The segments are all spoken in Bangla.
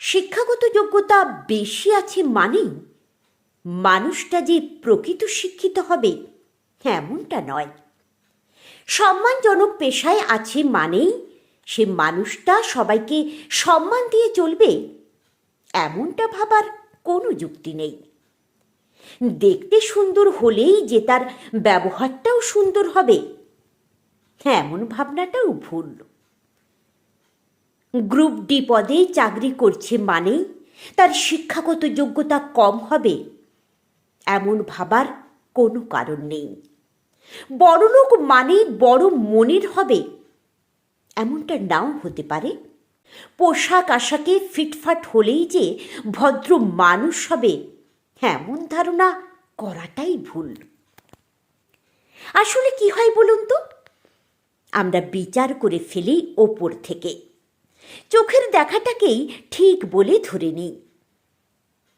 শিক্ষাগত যোগ্যতা বেশি আছে মানেই মানুষটা যে প্রকৃত শিক্ষিত হবে, এমনটা নয়। সম্মানজনক পেশায় আছে মানেই সে মানুষটা সবাইকে সম্মান দিয়ে চলবে, এমনটা ভাবার কোনো যুক্তি নেই। দেখতে সুন্দর হলেই যে তার ব্যবহারটাও সুন্দর হবে, এমন ভাবনাটাও ভুল। গ্রুপ ডি পদে চাকরি করছে মানেই তার শিক্ষাগত যোগ্যতা কম হবে, এমন ভাবার কোনো কারণ নেই। বড়লোক মানেই বড় মনের হবে, এমনটা নাও হতে পারে। পোশাক আশাকে ফিটফাট হলেই যে ভদ্র মানুষ হবে, এমন ধারণা করাটাই ভুল। আসলে কি হয় বলুন তো? আমরা বিচার করে ফেলি ওপর থেকে। চোখের দেখাটাকেই ঠিক বলে ধরে নিই।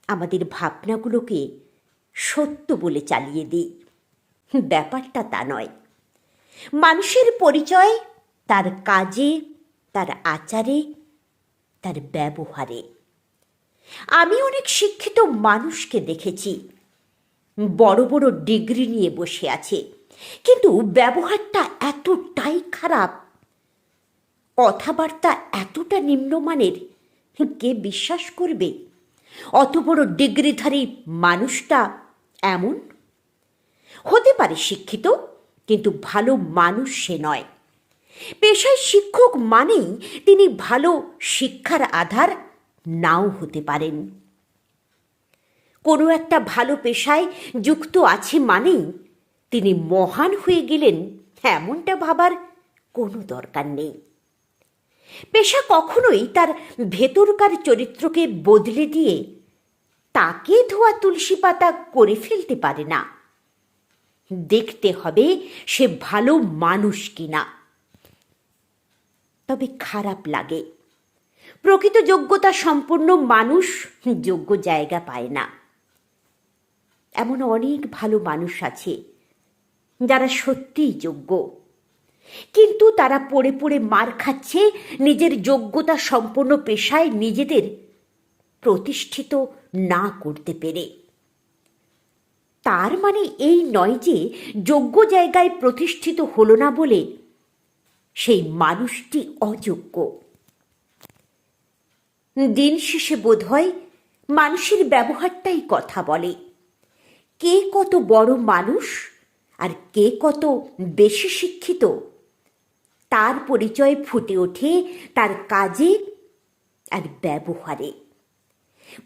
আমাদের ভাবনাগুলোকে সত্য বলে চালিয়ে দিই। ব্যাপারটা তা নয়। মানুষের পরিচয়, তার কাজে, তার আচারে, তার ব্যবহারে। আমি অনেক শিক্ষিত মানুষকে দেখেছি। বড় বড় ডিগ্রি নিয়ে বসে আছে। কিন্তু ব্যবহারটা এতটাই খারাপ কথাবার্তা এতটা নিম্নমানের, কে বিশ্বাস করবে? অত বড় ডিগ্রিধারী মানুষটা এমন? হতে পারে শিক্ষিত, কিন্তু ভালো মানুষ সে নয়। পেশায় শিক্ষক মানেই তিনি ভালো শিক্ষার আধার নাও হতে পারেন। কোনো একটা ভালো পেশায় যুক্ত আছে মানেই তিনি মহান হয়ে গেলেন, এমনটা ভাবার কোনো দরকার নেই। পেশা কখনোই তার ভেতরকার চরিত্রকে বদলে দিয়ে তাকে ধোয়া তুলসী পাতা করে ফেলতে পারে না। দেখতে হবে সে ভালো মানুষ কিনা। তবে খারাপ লাগে। প্রকৃত যোগ্যতা সম্পন্ন মানুষ যোগ্য জায়গা পায় না। এমন অনেক ভালো মানুষ আছে যারা সত্যিই যোগ্য। কিন্তু তারা পড়ে পড়ে মার খাচ্ছে, নিজের যোগ্যতা সম্পন্ন পেশায় নিজেদের প্রতিষ্ঠিত না করতে পেরে। তার মানে এই নয় যে যোগ্য জায়গায় প্রতিষ্ঠিত হলো না বলে সেই মানুষটি অযোগ্য। দিন শেষে বোধ হয় মানুষের ব্যবহারটাই কথা বলে। কে কত বড় মানুষ আর কে কত বেশি শিক্ষিত তার পরিচয় ফুটে ওঠে তার কাজে আর ব্যবহারে।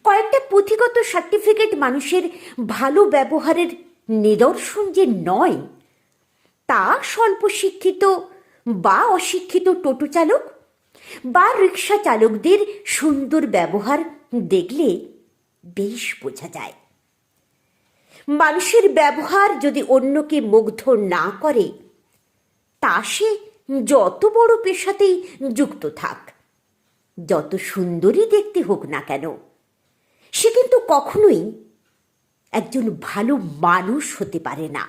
কয়েকটা পুঁথিগত সার্টিফিকেট মানুষের ভালো ব্যবহারের নিদর্শন যে নয়, তা স্বল্প শিক্ষিত বা অশিক্ষিত টোটো চালক বা রিক্সা চালকদের সুন্দর ব্যবহার দেখলে বেশ বোঝা যায়। মানুষের ব্যবহার যদি অন্যকে মুগ্ধ না করে, তা সে যত বড় পেশাতেই যুক্ত থাক, যত সুন্দরী দেখতে হোক না কেন, সে কিন্তু কখনোই একজন ভালো মানুষ হতে পারে না।